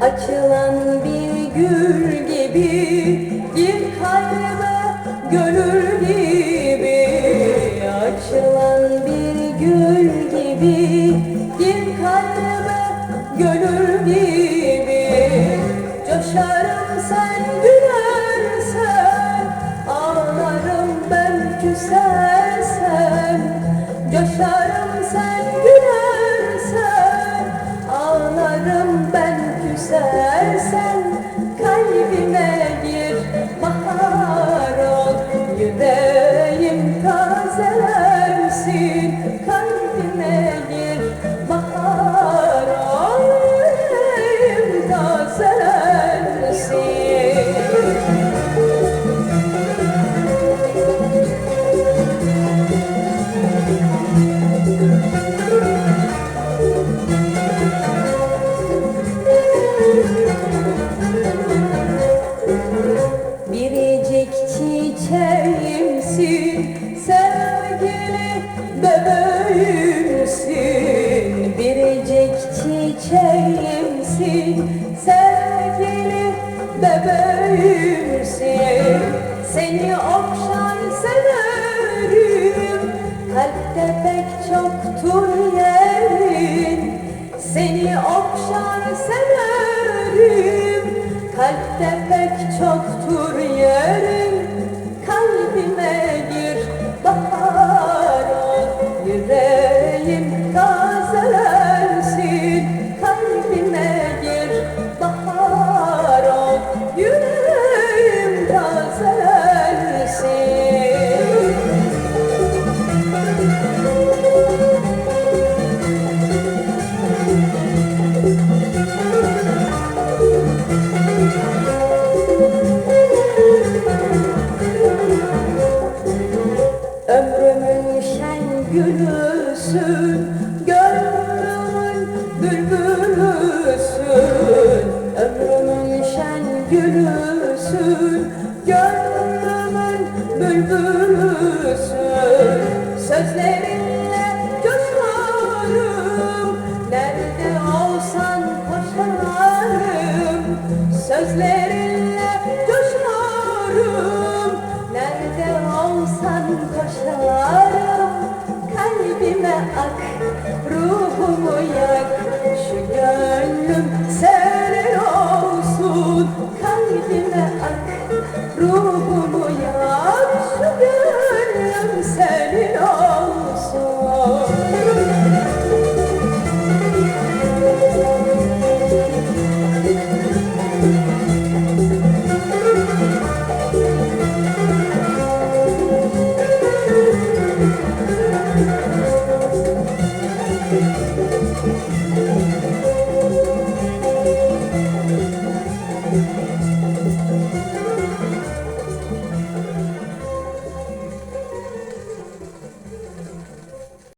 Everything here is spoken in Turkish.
Açılan bir gül gibi Gir kalbe gönül gibi Gir kalbe gönül gibi. Coşarım sen gülersen Ağlarım ben küsersen Coşarım bebeğimsin. Biricik çiçeğimsin. Sevgili bebeğimsin. Seni okşar severim. Kalpte pek çoktur yerin Seni okşar severim. Kalpte pek çoktur yerin gülüsün Gönlümün bülbülüsün. Ömrümün şen gülüsün Gönlümün bülbülüsün. Sözlerinle coşarım Nerede olsan koşarım. Sözlerinle gönlüm senin olsun. Kalbime ak ruhumu yar. Şu gönlüm senin olsun.